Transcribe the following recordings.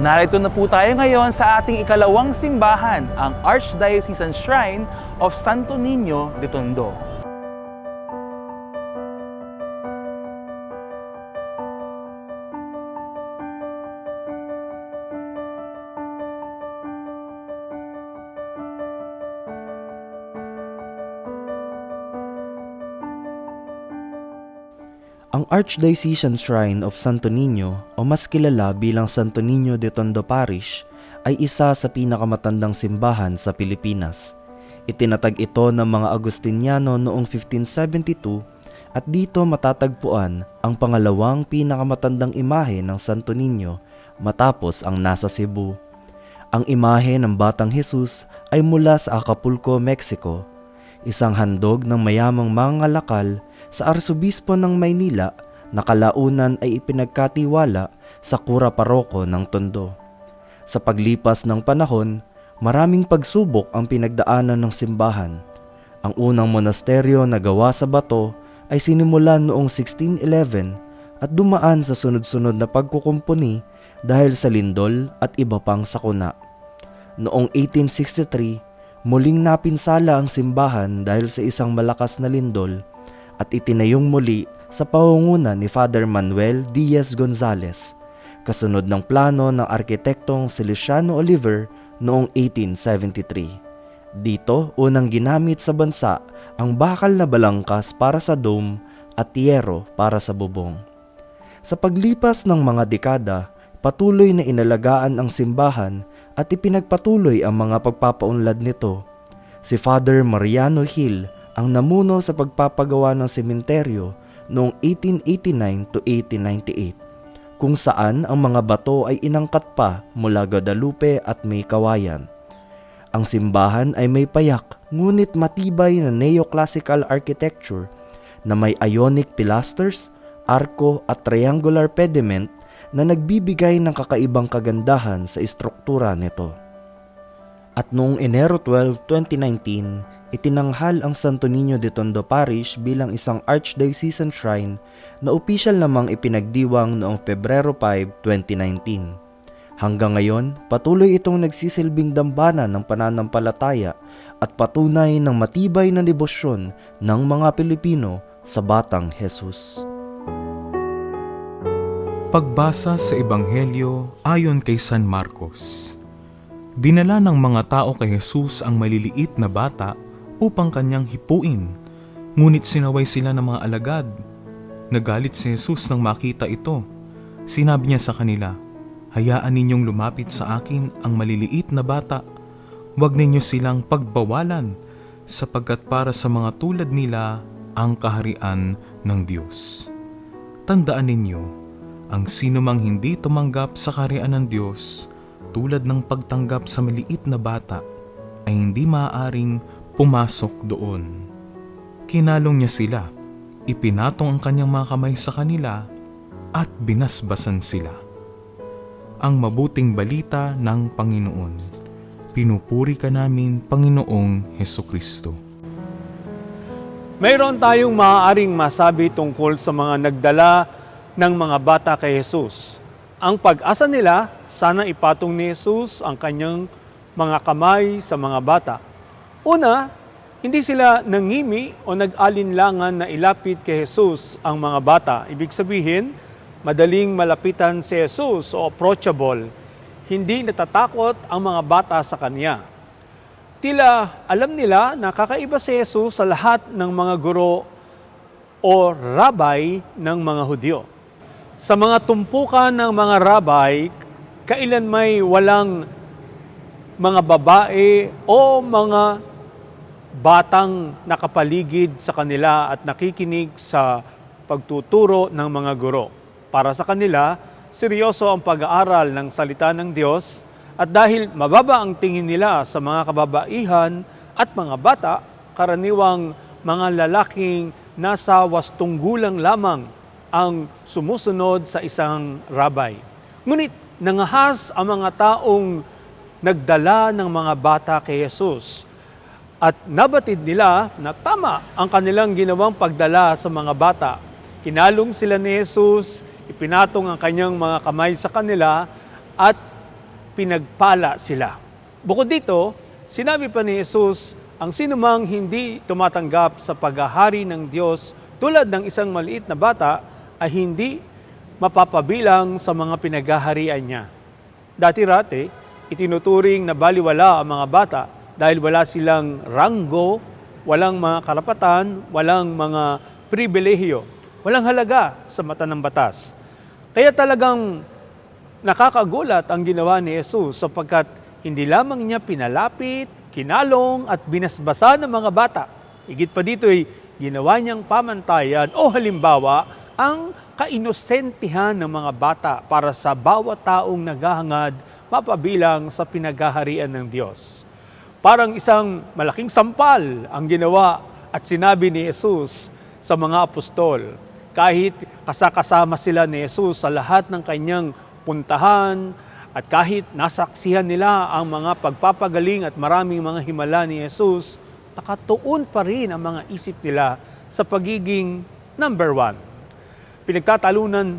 Narito na po tayo ngayon sa ating ikalawang simbahan, ang Archdiocesan Shrine of Santo Niño de Tondo. Ang Archdiocesan Shrine of Santo Niño o mas kilala bilang Santo Niño de Tondo Parish ay isa sa pinakamatandang simbahan sa Pilipinas. Itinatag ito ng mga Agustiniano noong 1572 at dito matatagpuan ang pangalawang pinakamatandang imahe ng Santo Niño matapos ang nasa Cebu. Ang imahe ng Batang Jesus ay mula sa Acapulco, Mexico isang handog ng mayamang mga lakal sa Arsobispo ng Maynila na kalaunan ay ipinagkatiwala sa Kura Paroko ng Tondo. Sa paglipas ng panahon, maraming pagsubok ang pinagdaanan ng simbahan. Ang unang monasteryo na gawa sa bato ay sinimulan noong 1611 at dumaan sa sunod-sunod na pagkukumpuni dahil sa lindol at iba pang sakuna. Noong 1863, muling napinsala ang simbahan dahil sa isang malakas na lindol at itinayong muli sa pangunguna ni Father Manuel Diaz Gonzales, kasunod ng plano ng arkitektong si Luciano Oliver noong 1873. Dito, unang ginamit sa bansa ang bakal na balangkas para sa dome at tiyero para sa bubong. Sa paglipas ng mga dekada, patuloy na inalagaan ang simbahan at ipinagpatuloy ang mga pagpapaunlad nito. Si Father Mariano Hill ang namuno sa pagpapagawa ng sementeryo noong 1889 to 1898, kung saan ang mga bato ay inangkat pa mula Guadalupe at may kawayan. Ang simbahan ay may payak ngunit matibay na neoclassical architecture na may ionic pilasters, arko at triangular pediment na nagbibigay ng kakaibang kagandahan sa istruktura nito. At noong Enero 12, 2019, itinanghal ang Santo Niño de Tondo Parish bilang isang Archdiocesan Shrine na opisyal namang ipinagdiwang noong Pebrero 5, 2019. Hanggang ngayon, patuloy itong nagsisilbing dambana ng pananampalataya at patunay ng matibay na debosyon ng mga Pilipino sa Batang Jesus. Pagbasa sa Ebanghelyo ayon kay San Marcos. Dinala ng mga tao kay Jesus ang maliliit na bata upang kanyang hipuin, ngunit sinaway sila ng mga alagad. Nagalit si Jesus nang makita ito. Sinabi niya sa kanila, Hayaan ninyong lumapit sa akin ang maliliit na bata. Huwag ninyo silang pagbawalan, sapagkat para sa mga tulad nila ang kaharian ng Diyos. Tandaan ninyo, ang sinumang hindi tumanggap sa kaharian ng Diyos tulad ng pagtanggap sa maliit na bata ay hindi maaaring pumasok doon. Kinalong niya sila, ipinatong ang kanyang mga kamay sa kanila at binasbasan sila. Ang mabuting balita ng Panginoon. Pinupuri ka namin, Panginoong Heso Kristo. Mayroon tayong maaaring masabi tungkol sa mga nagdala ng mga bata kay Jesus. Ang pag-asa nila, sana ipatong ni Jesus ang kanyang mga kamay sa mga bata. Una, hindi sila nangimi o nag-alinlangan na ilapit kay Jesus ang mga bata. Ibig sabihin, madaling malapitan si Jesus o approachable. Hindi natatakot ang mga bata sa kanya. Tila alam nila na kakaiba si Jesus sa lahat ng mga guro o rabay ng mga Hudyo. Sa mga tumpukan ng mga rabay, kailan may walang mga babae o mga batang nakapaligid sa kanila at nakikinig sa pagtuturo ng mga guro. Para sa kanila, seryoso ang pag-aaral ng salita ng Diyos at dahil mababa ang tingin nila sa mga kababaihan at mga bata, karaniwang mga lalaking nasa wastong gulang lamang ang sumusunod sa isang rabay. Ngunit nangahas ang mga taong nagdala ng mga bata kay Jesus at nabatid nila na tama ang kanilang ginawang pagdala sa mga bata. Kinalong sila ni Jesus, ipinatong ang kanyang mga kamay sa kanila at pinagpala sila. Bukod dito, sinabi pa ni Jesus, ang sinumang hindi tumatanggap sa paghahari ng Diyos tulad ng isang maliit na bata ay hindi mapapabilang sa mga pinaghaharian niya. Dati-rati, itinuturing na baliwala ang mga bata dahil wala silang ranggo, walang mga karapatan, walang mga pribilehiyo, walang halaga sa mata ng batas. Kaya talagang nakakagulat ang ginawa ni Jesus sapagkat hindi lamang niya pinalapit, kinalong at binasbasa ng mga bata. Higit pa dito ay ginawa niyang pamantayan o halimbawa ang kainosentihan ng mga bata para sa bawat taong naghahangad mapabilang sa pinaghaharian ng Diyos. Parang isang malaking sampal ang ginawa at sinabi ni Jesus sa mga apostol. Kahit kasakasama sila ni Jesus sa lahat ng kanyang puntahan at kahit nasaksihan nila ang mga pagpapagaling at maraming mga himala ni Jesus, nakatuon pa rin ang mga isip nila sa pagiging number one. Pinagtatalunan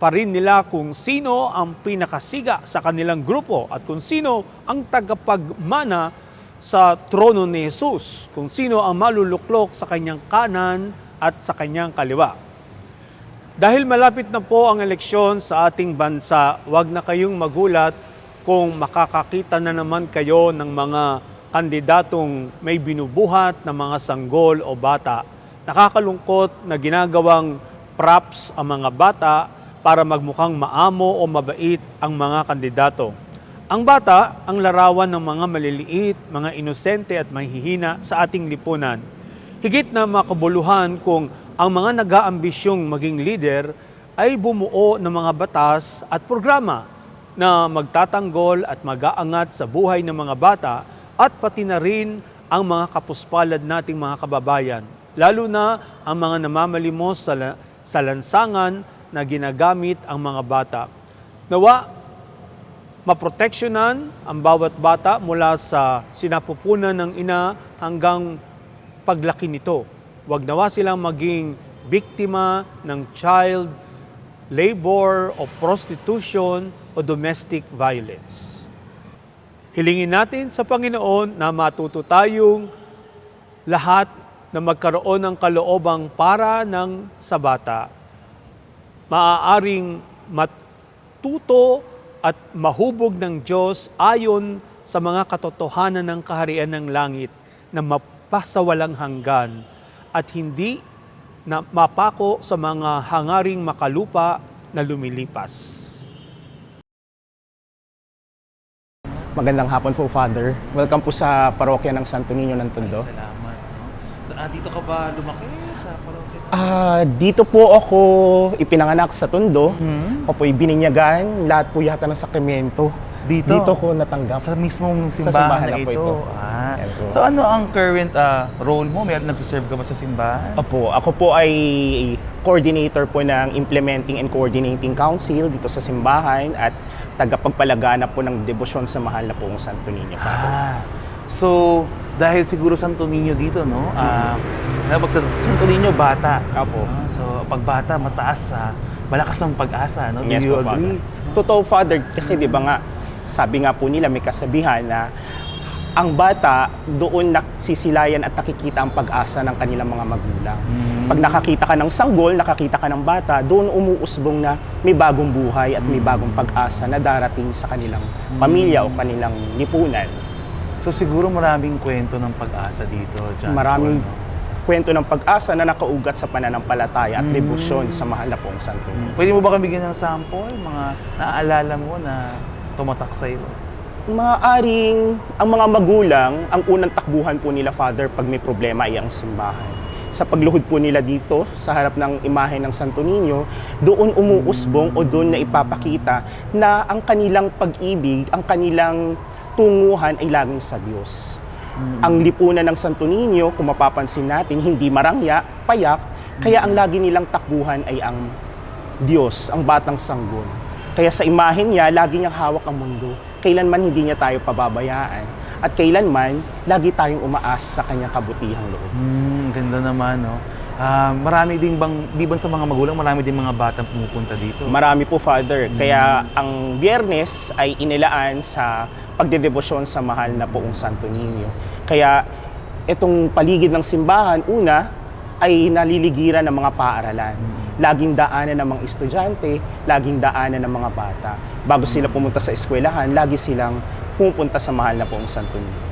pa rin nila kung sino ang pinakasiga sa kanilang grupo at kung sino ang tagapagmana sa trono ni Jesus, kung sino ang maluluklok sa kanyang kanan at sa kanyang kaliwa. Dahil malapit na po ang eleksyon sa ating bansa, huwag na kayong magulat kung makakakita na naman kayo ng mga kandidatong may binubuhat na mga sanggol o bata. Nakakalungkot na ginagawang props ang mga bata para magmukhang maamo o mabait ang mga kandidato. Ang bata ang larawan ng mga maliliit, mga inosente at mahihina sa ating lipunan. Higit na makabuluhan kung ang mga nag-aambisyong maging leader ay bumuo ng mga batas at programa na magtatanggol at mag-aangat sa buhay ng mga bata at pati na rin ang mga kapuspalad nating mga kababayan, lalo na ang mga namamalimos sa, sa lansangan na ginagamit ang mga bata. Nawa, maproteksyonan ang bawat bata mula sa sinapupunan ng ina hanggang paglaki nito. Huwag nawa silang maging biktima ng child labor o prostitution o domestic violence. Hilingin natin sa Panginoon na matuto tayong lahat na magkaroon ng kaloobang para ng sa bata. Maaaring matuto at mahubog ng Diyos ayon sa mga katotohanan ng kaharian ng langit na mapasawalang hanggan at hindi na mapako sa mga hangaring makalupa na lumilipas. Magandang hapon po, Father. Welcome po sa parokya ng Santo Niño ng Tondo. Salamat. No? Ah, dito ka ba lumaki sa parokya? Ah, dito po ako ipinanganak sa Tondo. Hmm? Ako po'y bininyagan, lahat po yata ng sakramento. Dito? Dito ko natanggap. Sa mismong Sa simbahan, simbahan na ito. ito. Ah. Yan po. So ano ang current ah, role mo? May nagsiserve ka ba sa simbahan? Opo, ako po ay coordinator po ng Implementing and Coordinating Council dito sa simbahan at tagapagpalagana po ng debosyon sa mahal na pong Santo Niño, Father. Ah. So, dahil siguro Santo Niño dito, no? Ah, pag Santo Niño, bata. Opo. Ah, so, pag bata, mataas sa malakas ang pag-asa, no? Do Yes you po, agree? Father. Totoo, Father, kasi di ba nga, sabi nga po nila, may kasabihan na ang bata doon nagsisilayan at nakikita ang pag-asa ng kanilang mga magulang. Pag nakakita ka ng sanggol, nakakita ka ng bata, doon umuusbong na may bagong buhay at may bagong pag-asa na darating sa kanilang pamilya o kanilang lipunan. So, siguro maraming kwento ng pag-asa dito, John Maraming Paul, no? kwento ng pag-asa na nakaugat sa pananampalataya at Mm. debosyon sa mahal na pong Santo Niño. Pwede mo ba kami bigyan ng sample? Mga naaalala mo na tumatak sa'yo? Maaring ang mga magulang, ang unang takbuhan po nila, Father, pag may problema ay ang simbahan. Sa pagluhod po nila dito, sa harap ng imahe ng Santo Niño, doon umuusbong o doon na ipapakita na ang kanilang pag-ibig, ang kanilang tunguhan ay laging sa Diyos. Ang lipunan ng Santo Niño, kung mapapansin natin, hindi marangya, payak, kaya ang lagi nilang takbuhan ay ang Diyos, ang batang sanggol. Kaya sa imahen niya, lagi niyang hawak ang mundo. Kailanman hindi niya tayo pababayaan. At kailanman, lagi tayong umaasa sa kanyang kabutihang loob. Hmm, ganda naman, no? Ah, marami din bang, di ba sa mga magulang, marami din mga batang pumupunta dito? Marami po, Father. Kaya ang biyernes ay inilaan sa pagdedebosyon sa mahal na poong Santo Niño. Kaya itong paligid ng simbahan, una, ay naliligiran ng mga paaralan. Laging daanan ng mga estudyante, laging daanan ng mga bata. Bago sila pumunta sa eskwelahan, lagi silang pumupunta sa mahal na poong Santo Niño.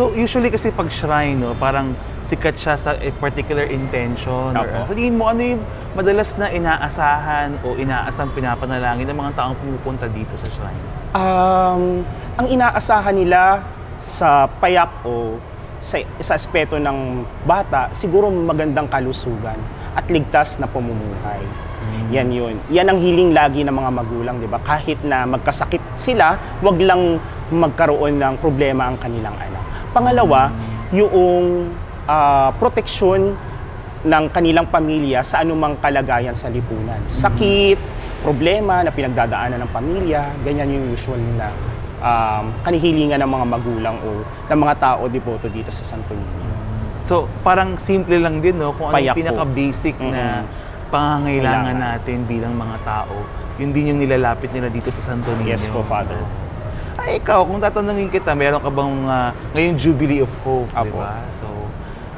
So usually kasi pag shrine, no, parang sikat siya sa a particular intention. Opo. tingin mo, ano yung madalas na inaasahan o inaasang pinapanalangin ng mga taong pumupunta dito sa shrine? Um, ang inaasahan nila sa payak o sa, sa aspeto ng bata, siguro magandang kalusugan at ligtas na pamumuhay. Yan yun. Yan ang hiling lagi ng mga magulang, di ba? Kahit na magkasakit sila, wag lang magkaroon ng problema ang kanilang anak. Pangalawa, yung ah, proteksyon ng kanilang pamilya sa anumang kalagayan sa lipunan. Sakit, problema na pinagdadaanan ng pamilya, ganyan yung usual na um, kanihilingan ng mga magulang o ng mga tao devoto dito sa Santo Niño. So parang simple lang din, no? Kung ano yung pinaka-basic na Mm-mm. pangangailangan Kailangan. natin bilang mga tao, yun din yung nilalapit nila dito sa Santo Niño. Yes po, Father. Ay, ikaw, kung tatanungin kita, meron ka bang ah, ngayong Jubilee of Hope, di Apo. ba? So,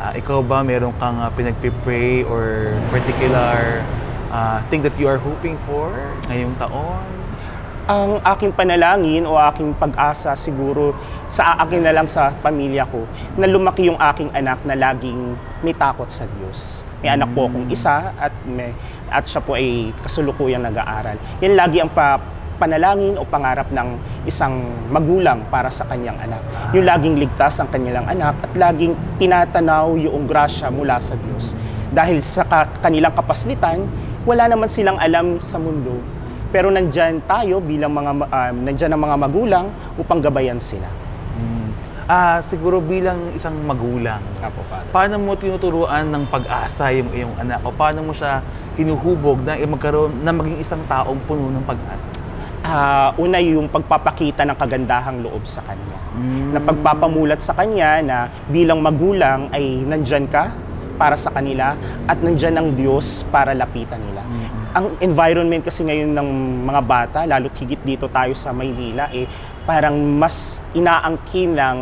ah, ikaw ba meron kang uh, pinagpipray or particular ah, thing that you are hoping for ngayong taon? Ang aking panalangin o aking pag-asa siguro sa akin na lang sa pamilya ko na lumaki yung aking anak na laging may takot sa Diyos. May anak po akong isa at may, at siya po ay kasulukuyang nag-aaral. Yan lagi ang pa, panalangin o pangarap ng isang magulang para sa kanyang anak. Yung laging ligtas ang kanilang anak at laging tinatanaw yung grasya mula sa Diyos. Dahil sa ka- kanilang kapaslitan, wala naman silang alam sa mundo pero nandyan tayo bilang mga um, nandyan ang mga magulang upang gabayan sila. Hmm. Ah, siguro bilang isang magulang, Apo, Father. paano mo tinuturuan ng pag-asa yung iyong anak o paano mo siya hinuhubog na magkaroon na maging isang taong puno ng pag-asa? Ah, una yung pagpapakita ng kagandahang loob sa kanya. Mm. Na pagpapamulat sa kanya na bilang magulang ay nandyan ka para sa kanila at nandyan ang Diyos para lapitan nila. Ang environment kasi ngayon ng mga bata, lalo't higit dito tayo sa Maynila, eh, parang mas inaangkin ng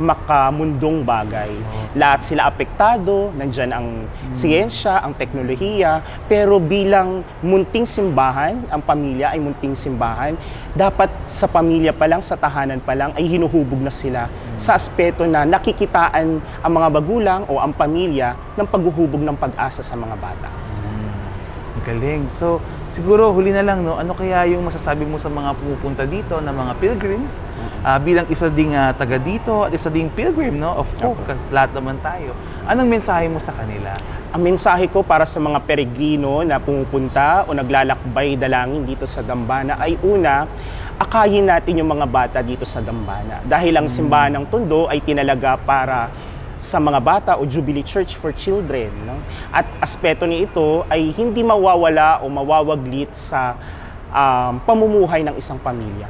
makamundong bagay. Lahat sila apektado, nandyan ang siyensya, ang teknolohiya, pero bilang munting simbahan, ang pamilya ay munting simbahan, dapat sa pamilya pa lang, sa tahanan pa lang, ay hinuhubog na sila sa aspeto na nakikitaan ang mga magulang o ang pamilya ng paghuhubog ng pag-asa sa mga bata. Ang Galing. So, siguro huli na lang, no, ano kaya yung masasabi mo sa mga pumupunta dito na mga pilgrims? Ah, bilang isa ding ah, taga dito at isa ding pilgrim, no, of hope, kasi lahat naman tayo. Anong mensahe mo sa kanila? Ang mensahe ko para sa mga peregrino na pumupunta o naglalakbay dalangin dito sa Dambana ay una, akayin natin yung mga bata dito sa Dambana. Dahil ang simbahan ng Tondo ay tinalaga para sa mga bata o Jubilee Church for Children. No? At aspeto ni ito ay hindi mawawala o mawawaglit sa um, pamumuhay ng isang pamilya.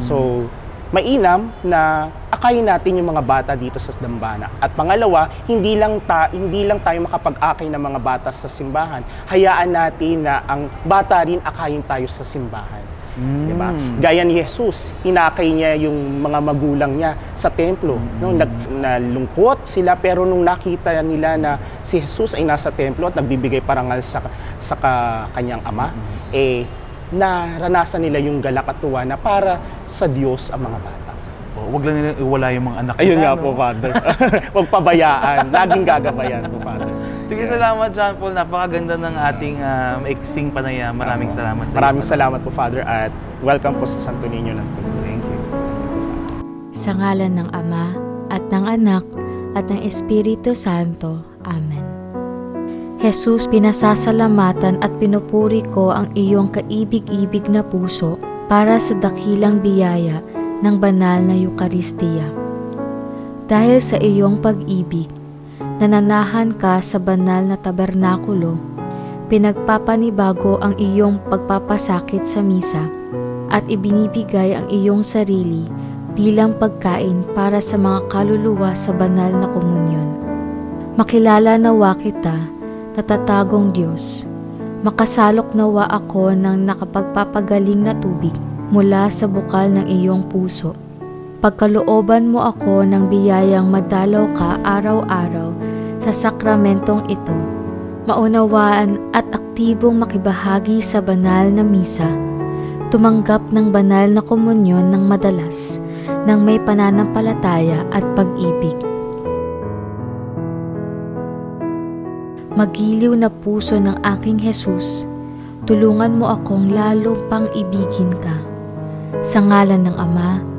So, mainam na akayin natin yung mga bata dito sa Dambana. At pangalawa, hindi lang ta hindi lang tayo makapag-akay ng mga bata sa simbahan. Hayaan natin na ang bata rin akayin tayo sa simbahan. Di ba? Gaya ni Jesus, inakay niya yung mga magulang niya sa templo. No, nag, nalungkot sila pero nung nakita nila na si Jesus ay nasa templo at nagbibigay parangal sa sa ka- kanyang ama, eh naranasan nila yung galak at tuwa na para sa Diyos ang mga bata. O, wag lang nilang iwala yung mga anak Ayun nila, nga no? po, Father. Huwag pabayaan. Laging gagabayan po, Father. Sige, salamat John Paul. Napakaganda ng ating uh, maiksing panayam. Maraming salamat sa iyo. Maraming salamat po, Father, at welcome po sa Santo Niño ng Puno. Thank you. Sa ngalan ng Ama, at ng Anak, at ng Espiritu Santo. Amen. Jesus, pinasasalamatan at pinupuri ko ang iyong kaibig-ibig na puso para sa dakilang biyaya ng banal na Eukaristiya. Dahil sa iyong pag-ibig, nananahan ka sa banal na tabernakulo, pinagpapanibago ang iyong pagpapasakit sa misa, at ibinibigay ang iyong sarili bilang pagkain para sa mga kaluluwa sa banal na komunyon. Makilala nawa kita natatagong Diyos. Makasalok nawa ako ng nakapagpapagaling na tubig mula sa bukal ng iyong puso. Pagkalooban mo ako ng biyayang madalaw ka araw-araw sa sakramentong ito. Maunawaan at aktibong makibahagi sa banal na misa. Tumanggap ng banal na komunyon ng madalas ng may pananampalataya at pag-ibig. Magiliw na puso ng aking Jesus, tulungan mo akong lalo pang ibigin ka. Sa ngalan ng Ama